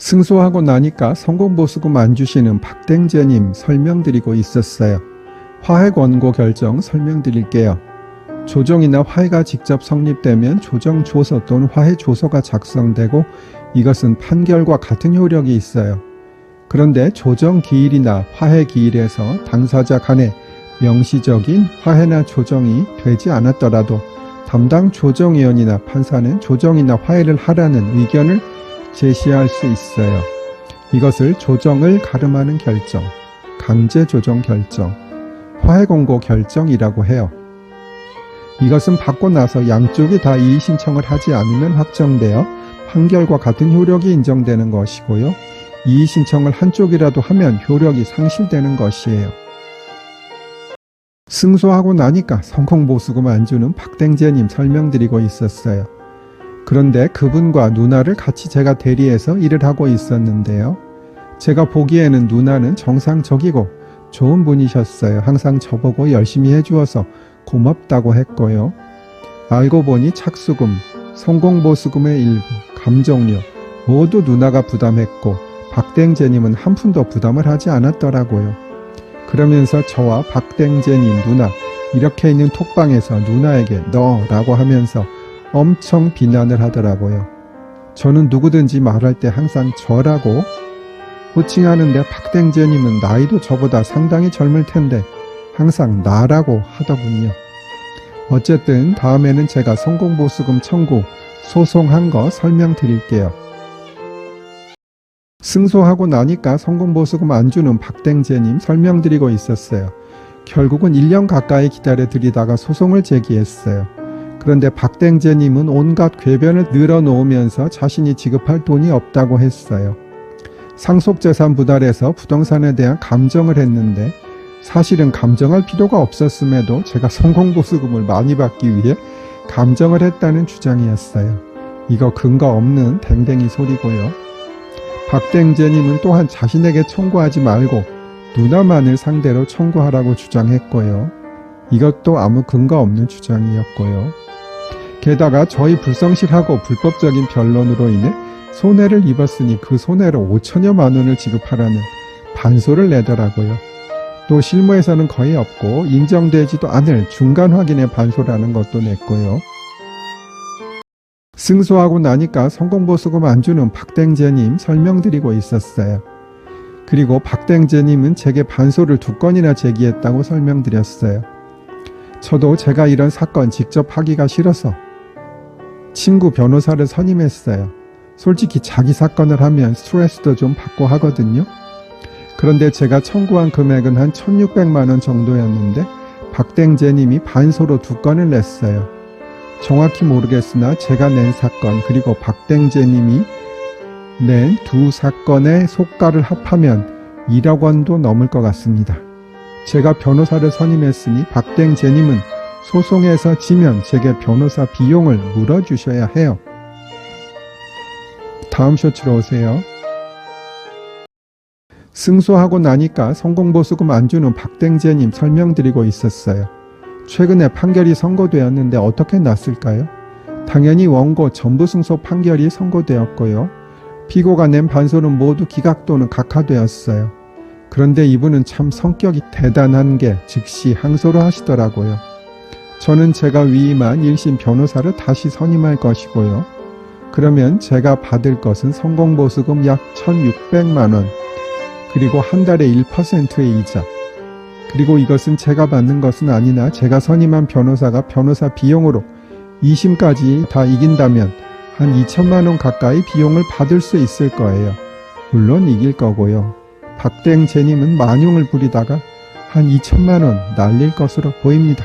승소하고 나니까 성공보수금 안 주시는 박땡재님 설명드리고 있었어요. 화해 권고 결정 설명드릴게요. 조정이나 화해가 직접 성립되면 조정 조서 또는 화해 조서가 작성되고 이것은 판결과 같은 효력이 있어요. 그런데 조정 기일이나 화해 기일에서 당사자 간에 명시적인 화해나 조정이 되지 않았더라도 담당 조정위원이나 판사는 조정이나 화해를 하라는 의견을 제시할 수 있어요. 이것을 조정을 가름하는 결정, 강제 조정 결정, 화해 공고 결정이라고 해요. 이것은 받고 나서 양쪽이 다 이의 신청을 하지 않으면 확정되어 판결과 같은 효력이 인정되는 것이고요. 이의 신청을 한쪽이라도 하면 효력이 상실되는 것이에요. 승소하고 나니까 성공 보수금 안 주는 박땡재님 설명드리고 있었어요. 그런데 그분과 누나를 같이 제가 대리해서 일을 하고 있었는데요. 제가 보기에는 누나는 정상적이고 좋은 분이셨어요. 항상 저보고 열심히 해주어서 고맙다고 했고요. 알고 보니 착수금, 성공보수금의 일부, 감정료 모두 누나가 부담했고 박땡재님은 한 푼도 부담을 하지 않았더라고요. 그러면서 저와 박땡재님 누나 이렇게 있는 톡방에서 누나에게 너라고 하면서 엄청 비난을 하더라고요. 저는 누구든지 말할 때 항상 저라고 호칭하는데 박땡재님은 나이도 저보다 상당히 젊을 텐데 항상 나라고 하더군요. 어쨌든 다음에는 제가 성공보수금 청구 소송한 거 설명드릴게요. 승소하고 나니까 성공보수금 안 주는 박땡재님 설명드리고 있었어요. 결국은 1년 가까이 기다려 드리다가 소송을 제기했어요. 그런데 박땡재님은 온갖 궤변을 늘어놓으면서 자신이 지급할 돈이 없다고 했어요. 상속재산 분할해서 부동산에 대한 감정을 했는데 사실은 감정할 필요가 없었음에도 제가 성공보수금을 많이 받기 위해 감정을 했다는 주장이었어요. 이거 근거 없는 댕댕이 소리고요. 박땡재님은 또한 자신에게 청구하지 말고 누나만을 상대로 청구하라고 주장했고요. 이것도 아무 근거 없는 주장이었고요. 게다가 저희 불성실하고 불법적인 변론으로 인해 손해를 입었으니 그 손해로 5천여만 원을 지급하라는 반소를 내더라고요. 또 실무에서는 거의 없고 인정되지도 않을 중간 확인의 반소라는 것도 냈고요. 승소하고 나니까 성공보수금 안 주는 박땡재님 설명드리고 있었어요. 그리고 박땡재님은 제게 반소를 두 건이나 제기했다고 설명드렸어요. 저도 제가 이런 사건 직접 하기가 싫어서 친구 변호사를 선임했어요. 솔직히 자기 사건을 하면 스트레스도 좀 받고 하거든요. 그런데 제가 청구한 금액은 한 1600만 원 정도였는데 박땡재님이 반소로 두 건을 냈어요. 정확히 모르겠으나 제가 낸 사건 그리고 박땡재님이 낸 두 사건의 속가를 합하면 1억 원도 넘을 것 같습니다. 제가 변호사를 선임했으니 박땡재님은 소송에서 지면 제게 변호사 비용을 물어주셔야 해요. 다음 쇼츠로 오세요. 승소하고 나니까 성공보수금 안 주는 박땡재님 설명드리고 있었어요. 최근에 판결이 선고되었는데 어떻게 났을까요? 당연히 원고 전부 승소 판결이 선고되었고요. 피고가 낸 반소는 모두 기각 또는 각하되었어요. 그런데 이분은 참 성격이 대단한 게 즉시 항소를 하시더라고요. 저는 제가 위임한 1심 변호사를 다시 선임할 것이고요. 그러면 제가 받을 것은 성공보수금 약 1,600만원, 그리고 한 달에 1%의 이자, 그리고 이것은 제가 받는 것은 아니나 제가 선임한 변호사가 변호사 비용으로 2심까지 다 이긴다면 한 2천만 원 가까이 비용을 받을 수 있을 거예요. 물론 이길 거고요. 박땡재님은 만용을 부리다가 한 2천만 원 날릴 것으로 보입니다.